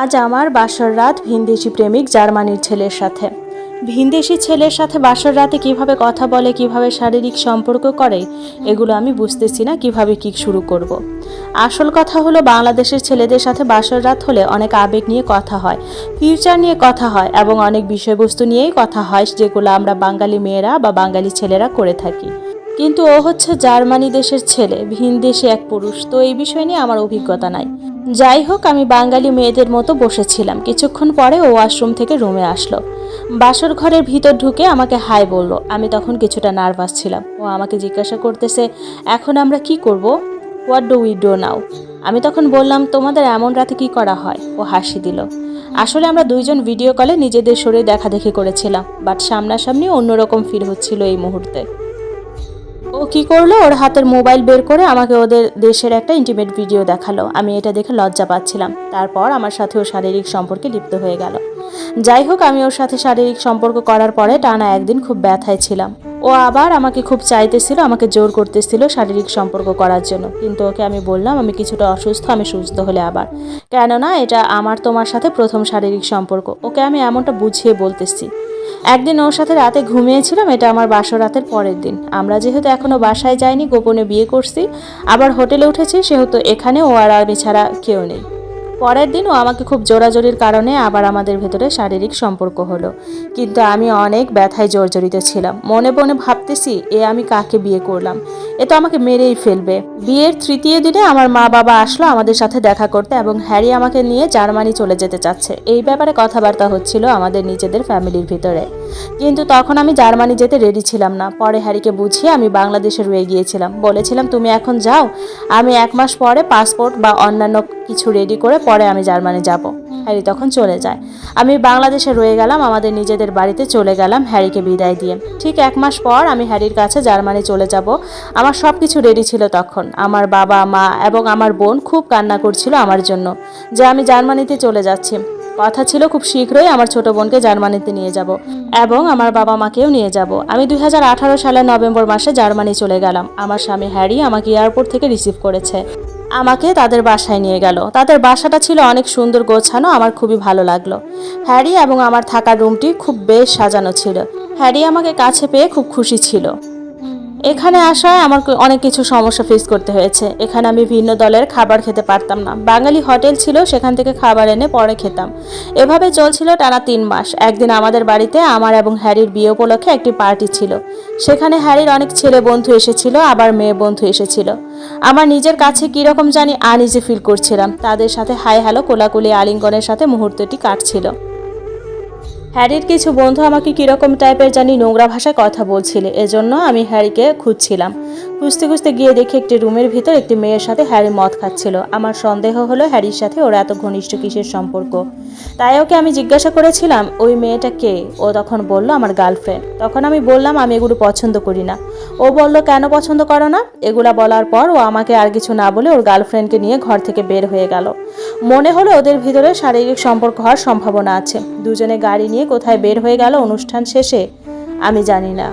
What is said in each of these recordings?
আজ আমার বাসর রাত ভিনদেশি প্রেমিক জার্মানির ছেলের সাথে। ভিনদেশি ছেলের সাথে বাসর রাতে কীভাবে কথা বলে, কীভাবে শারীরিক সম্পর্ক করে, এগুলো আমি বুঝতেছি না, কীভাবে কি শুরু করব। আসল কথা হলো, বাংলাদেশের ছেলেদের সাথে বাসর রাত হলে অনেক আবেগ নিয়ে কথা হয়, ফিউচার নিয়ে কথা হয় এবং অনেক বিষয়বস্তু নিয়েই কথা হয়, যেগুলো আমরা বাঙালি মেয়েরা বা বাঙালি ছেলেরা করে থাকি। কিন্তু ও হচ্ছে জার্মানি দেশের ছেলে ভিন দেশে এক পুরুষ, তো এই বিষয় নিয়ে আমার অভিজ্ঞতা নাই। যাই হোক, আমি বাঙালি মেয়েদের মতো বসেছিলাম। কিছুক্ষণ পরে ও ওয়াশরুম থেকে রুমে আসলো। বাসর ঘরের ভিতর ঢুকে আমাকে হাই বলল। আমি তখন কিছুটা নার্ভাস ছিলাম। ও আমাকে জিজ্ঞাসা করতেছে, এখন আমরা কি করব? What do we do now আমি তখন বললাম, তোমাদের এমন রাতে কি করা হয়? ও হাসি দিল। আসলে আমরা দুইজন ভিডিও কলে নিজেদের শরীর দেখা দেখি করেছিলাম, বাট সামনাসামনি অন্যরকম ফিল হচ্ছিল এই মুহূর্তে। ও কি করল? ওর হাতের মোবাইল বের করে আমাকে ওদের দেশের একটা ইন্টিমেট ভিডিও দেখাল। আমি এটা দেখে লজ্জা পাচ্ছিলাম। তারপর আমার সাথে ও শারীরিক সম্পর্কে লিপ্ত হয়ে গেল। যাই হোক, আমি ওর সাথে শারীরিক সম্পর্ক করার পরে টানা একদিন খুব ব্যথায় ছিলাম। ও আবার আমাকে খুব চাইতেছিল, আমাকে জোর করতেছিল শারীরিক সম্পর্ক করার জন্য। কিন্তু ওকে আমি বললাম, আমি কিছুটা অসুস্থ, আমি সুস্থ হলে আবার। কেননা এটা আমার, তোমার সাথে প্রথম শারীরিক সম্পর্ক। ওকে আমি এমনটা বুঝিয়ে বলতেছি। একদিন ওর সাথে রাতে ঘুমিয়েছিলাম, এটা আমার বাসর রাতের পরের দিন। আমরা যেহেতু এখনও বাসায় যাইনি, গোপনে বিয়ে করছি, আবার হোটেলে উঠেছি, সেহেতু এখানে ও আর আমি ছাড়া কেউ নেই। পরের দিনও আমাকে খুব জোরাজোরির কারণে আবার আমাদের ভেতরে শারীরিক সম্পর্ক হলো। কিন্তু আমি অনেক ব্যথায় জর্জরিত ছিলাম। মনে মনে ভাবতেছি, এ আমি কাকে বিয়ে করলাম? এ তো আমাকে মেরেই ফেলবে। বিয়ের তৃতীয় দিনে আমার মা বাবা আসলো আমাদের সাথে দেখা করতে এবং হ্যারি আমাকে নিয়ে জার্মানি চলে যেতে চাচ্ছে। এই ব্যাপারে কথাবার্তা হচ্ছিল আমাদের নিজেদের ফ্যামিলির ভিতরে। কিন্তু তখন আমি জার্মানি যেতে রেডি ছিলাম না। পরে হ্যারিকে বুঝিয়ে আমি বাংলাদেশে রয়ে গিয়েছিলাম। বলেছিলাম, তুমি এখন যাও। আমি এক মাস পরে পাসপোর্ট বা অন্যান্য কিছু রেডি করে পরে আমি জার্মানি যাব। হ্যারি তখন চলে যায়। আমি বাংলাদেশে রয়ে গেলাম, আমাদের নিজেদের বাড়িতে চলে গেলাম হ্যারিকে বিদায় দিয়ে। ঠিক এক মাস পর আমি হ্যারির কাছে জার্মানি চলে যাব। আমার সব কিছু রেডি ছিল তখন। আমার বাবা, মা এবং আমার বোন খুব কান্না করছিল আমার জন্য যে আমি জার্মানিতে চলে যাচ্ছি। কথা ছিল খুব শীঘ্রই আমার ছোট বোনকে জার্মানিতে নিয়ে যাব এবং আমার বাবা মাকেও নিয়ে যাব। আমি দুই হাজার আঠারো সালের নভেম্বর মাসে জার্মানি চলে গেলাম। আমার স্বামী হ্যারি আমাকে এয়ারপোর্ট থেকে রিসিভ করেছে। আমাকে তাদের বাসায় নিয়ে গেল। তাদের বাসাটা ছিল অনেক সুন্দর, গোছানো, আমার খুবই ভালো লাগল। হ্যারি এবং আমার থাকার রুমটি খুব বেশ সাজানো ছিল। হ্যারি আমাকে কাছে পেয়ে খুব খুশি ছিল। এখানে আসায় আমার অনেক কিছু সমস্যা ফেস করতে হয়েছে। এখানে আমি ভিন্ন দলের খাবার খেতে পারতাম না। বাঙালি হোটেল ছিল, সেখান থেকে খাবার এনে পরে খেতাম। এভাবে চলছিল টানা তিন মাস। একদিন আমাদের বাড়িতে আমার এবং হ্যারির বিয়ে উপলক্ষে একটি পার্টি ছিল। সেখানে হ্যারির অনেক ছেলে বন্ধু এসেছিল, আবার মেয়ে বন্ধু এসেছিল। আমার নিজের কাছে কীরকম জানি আনইজি ফিল করছিলাম। তাদের সাথে হাই হ্যালো কোলাকুলি, আলিঙ্গনের সাথে মুহূর্তটি কাটছিল। হ্যারির কিছু বন্ধু আমাকে কীরকম টাইপের জানি নোংরা ভাষায় কথা বলছিল, এজন্য আমি হ্যারিকে খুঁজছিলাম। খুঁজতে খুঁজতে গিয়ে দেখি একটি রুমের ভিতর একটি মেয়ের সাথে হ্যারি মদ খাচ্ছিল। আমার সন্দেহ হলো হ্যারির সাথে ওর এত ঘনিষ্ঠ কিসের সম্পর্ক। তাই ওকে আমি জিজ্ঞাসা করেছিলাম, ওই মেয়েটা কে? ও তখন বলল, আমার গার্লফ্রেন্ড। তখন আমি বললাম, আমি এগুলো পছন্দ করি না। ও বলল, কেন পছন্দ করো না? এগুলা বলার পর ও আমাকে আর কিছু না বলে ওর গার্লফ্রেন্ডকে নিয়ে ঘর থেকে বের হয়ে গেল। মনে হলো ওদের ভিতরে শারীরিক সম্পর্ক হওয়ার সম্ভাবনা আছে। দুজনে গাড়ি নিয়ে কোথায় বের হয়ে গেল অনুষ্ঠান শেষে, আমি জানি না।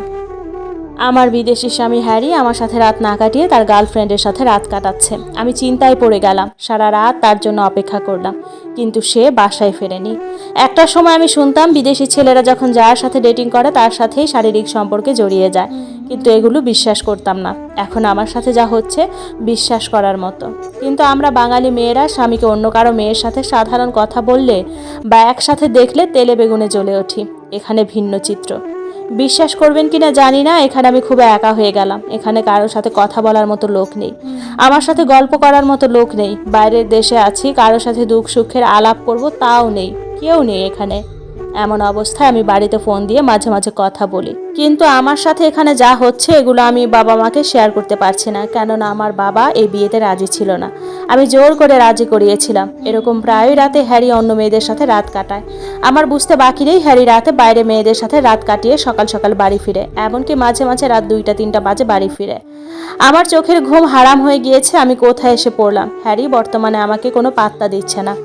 আমার বিদেশি স্বামী হ্যারি আমার সাথে রাত না কাটিয়ে তার গার্লফ্রেন্ডের সাথে রাত কাটাচ্ছে। আমি চিন্তায় পড়ে গেলাম, সারা রাত তার জন্য অপেক্ষা করলাম, কিন্তু সে বাসায় ফেরেনি। একটা সময় আমি শুনতাম বিদেশি ছেলেরা যখন যার সাথে ডেটিং করে তার সাথেই শারীরিক সম্পর্কে জড়িয়ে যায়, কিন্তু এগুলো বিশ্বাস করতাম না। এখন আমার সাথে যা হচ্ছে, বিশ্বাস করার মতো। কিন্তু আমরা বাঙালি মেয়েরা স্বামীকে অন্য কারও মেয়ের সাথে সাধারণ কথা বললে বা একসাথে দেখলে তেলে বেগুনে জ্বলে উঠি এখানে ভিন্ন চিত্র। বিশ্বাস করবেন কিনা জানি না এখানে আমি খুব একা হয়ে গেলাম। এখানে কারোর সাথে কথা বলার মতো লোক নেই। আমার সাথে গল্প করার মতো লোক নেই। বাইরের দেশে আছি কারোর সাথে দুঃখ সুখের আলাপ করব তাও নেই। কেউ নেই এখানে। এমন অবস্থায় আমি বাড়িতে ফোন দিয়ে মাঝে মাঝে কথা বলি। কিন্তু আমার সাথে এখানে যা হচ্ছে এগুলো আমি বাবা মাকে শেয়ার করতে পারছি না, কেননা আমার বাবা এই বিয়েতে রাজি ছিল না। আমি জোর করে রাজি করিয়েছিলাম। এরকম প্রায়ই রাতে হ্যারি অন্য মেয়েদের সাথে রাত কাটায়। আমার বুঝতে বাকি নেই হ্যারি রাতে বাইরে মেয়েদের সাথে রাত কাটিয়ে সকাল সকাল বাড়ি ফিরে, এমনকি মাঝে মাঝে রাত দুইটা, তিনটা বাজে বাড়ি ফিরে। আমার চোখের ঘুম হারাম হয়ে গিয়েছে, আমি কোথায় এসে পড়লাম? হ্যারি বর্তমানে আমাকে কোনো পাত্তা দিচ্ছে না।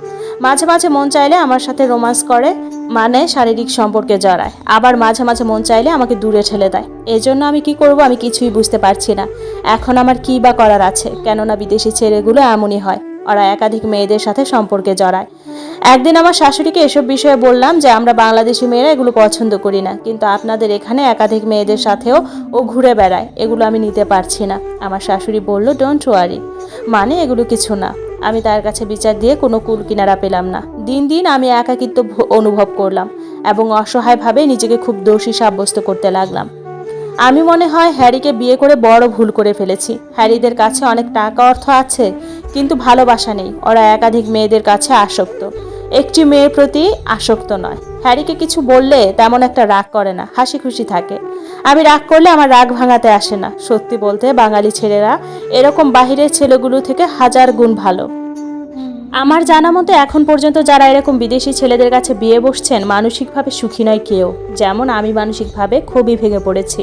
মাঝে মাঝে মন চাইলে আমার সাথে রোমান্স করে মানে শারীরিক সম্পর্কে জড়ায়। আবার মাঝে মাঝে মন চাইলে আমাকে দূরে ঠেলে দেয়। এজন্য আমি কি করব আমি কিছুই বুঝতে পারছি না। এখন আমার কী বা করার আছে? কেননা বিদেশি ছেলেগুলো এমনই হয়। ওরা একাধিক মেয়েদের সাথে সম্পর্কে জড়ায়। একদিন আমার শাশুড়িকে এসব বিষয়ে বললাম যে, আমরা বাংলাদেশি মেয়েরা এগুলো পছন্দ করি না। কিন্তু আপনাদের এখানে একাধিক মেয়েদের সাথেও ও ঘুরে বেড়ায়। এগুলো আমি নিতে পারছি না। আমার শাশুড়ি বলল ডোন্ট ওয়ারি মানে এগুলো কিছু না। আমি তার কাছে বিচার দিয়ে কোনো কুল কিনারা পেলাম না। দিন দিন আমি একাকিত্ব অনুভব করলাম এবং অসহায়ভাবে নিজেকে খুব দোষী সাব্যস্ত করতে লাগলাম। আমি মনে হয় হ্যারিকে বিয়ে করে বড় ভুল করে ফেলেছি। হ্যারিদের কাছে অনেক টাকা অর্থ আছে, কিন্তু ভালোবাসা নেই। ওরা একাধিক মেয়েদের কাছে আসক্ত। একটি মেয়ের প্রতি আসক্ত নয়। হ্যারিকে কিছু বললে তেমন একটা রাগ করে না, হাসি খুশি থাকে। আমি রাগ করলে আমার রাগ ভাঙাতে আসে না, সত্যি বলতে বাঙালি ছেলেরা এরকম বাহিরের ছেলেগুলো থেকে হাজার গুণ ভালো। আমার জানা মতে এখন পর্যন্ত যারা এরকম বিদেশি ছেলেদের কাছে বিয়ে বসছেন, মানসিকভাবে সুখী নয় কেউ। যেমন আমি মানসিকভাবে খুবই ভেঙে পড়েছি।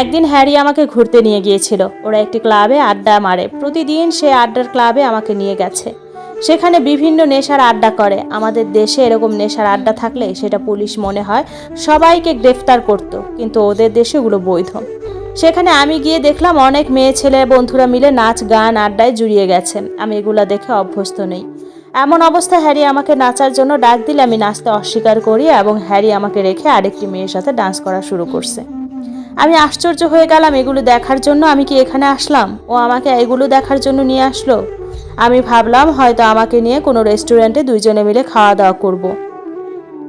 একদিন হ্যারি আমাকে ঘুরতে নিয়ে গিয়েছিল। ওরা একটি ক্লাবে আড্ডা মারে। প্রতিদিন সে আড্ডার ক্লাবে আমাকে নিয়ে গেছে। সেখানে বিভিন্ন নেশার আড্ডা করে। আমাদের দেশে এরকম নেশার আড্ডা থাকলে সেটা পুলিশ মনে হয় সবাইকে গ্রেফতার করত, কিন্তু ওদের দেশে ওগুলো বৈধ। সেখানে আমি গিয়ে দেখলাম অনেক মেয়ে ছেলে বন্ধুরা মিলে নাচ, গান, আড্ডায় জুড়িয়ে গেছে। আমি এগুলো দেখে অভ্যস্ত নেই। এমন অবস্থা হ্যারি আমাকে নাচার জন্য ডাক দিলে আমি নাচতে অস্বীকার করি এবং হ্যারি আমাকে রেখে আরেকটি মেয়ের সাথে ডান্স করা শুরু করছে। আমি আশ্চর্য হয়ে গেলাম, এগুলো দেখার জন্য আমি কি এখানে আসলাম? ও আমাকে এগুলো দেখার জন্য নিয়ে আসলো? আমি ভাবলাম হয়তো আমাকে নিয়ে কোনো রেস্টুরেন্টে দুইজনে মিলে খাওয়া দাওয়া করব।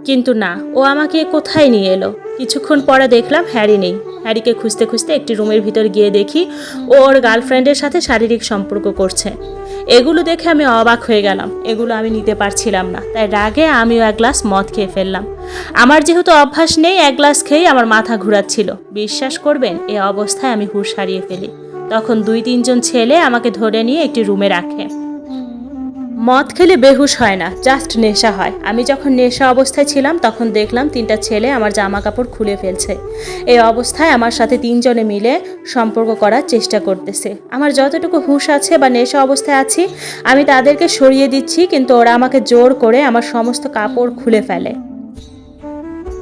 কিন্তু না, ও আমাকে কোথায় নিয়ে এলো? কিছুক্ষণ পরে দেখলাম হ্যারি নেই। হ্যারিকে খুঁজতে খুঁজতে একটি রুমের ভিতর গিয়ে দেখি ও ওর গার্লফ্রেন্ডের সাথে শারীরিক সম্পর্ক করছে। এগুলো দেখে আমি অবাক হয়ে গেলাম। এগুলো আমি নিতে পারছিলাম না। তাই রাগে আমিও এক গ্লাস মদ খেয়ে ফেললাম। আমার যেহেতু অভ্যাস নেই, এক গ্লাস খেয়েই আমার মাথা ঘুরাচ্ছিল। বিশ্বাস করবেন, এ অবস্থায় আমি হুঁশ হারিয়ে ফেলি। তখন দুই তিনজন ছেলে আমাকে ধরে নিয়ে একটি রুমে রাখে। মদ খেলে বেহুশ হয় না জাস্ট নেশা হয়। আমি যখন নেশা অবস্থায় ছিলাম, তখন দেখলাম তিনটা ছেলে আমার জামা কাপড় খুলে ফেলছে। এই অবস্থায় আমার সাথে তিনজনে মিলে সম্পর্ক করার চেষ্টা করতেছে। আমার যতটুকু হুঁশ আছে বা নেশা অবস্থায় আছি, আমি তাদেরকে সরিয়ে দিচ্ছি, কিন্তু ওরা আমাকে জোর করে আমার সমস্ত কাপড় খুলে ফেলে।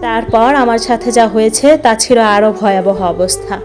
তারপর আমার সাথে যা হয়েছে, তা ছিল আরও ভয়াবহ অবস্থা।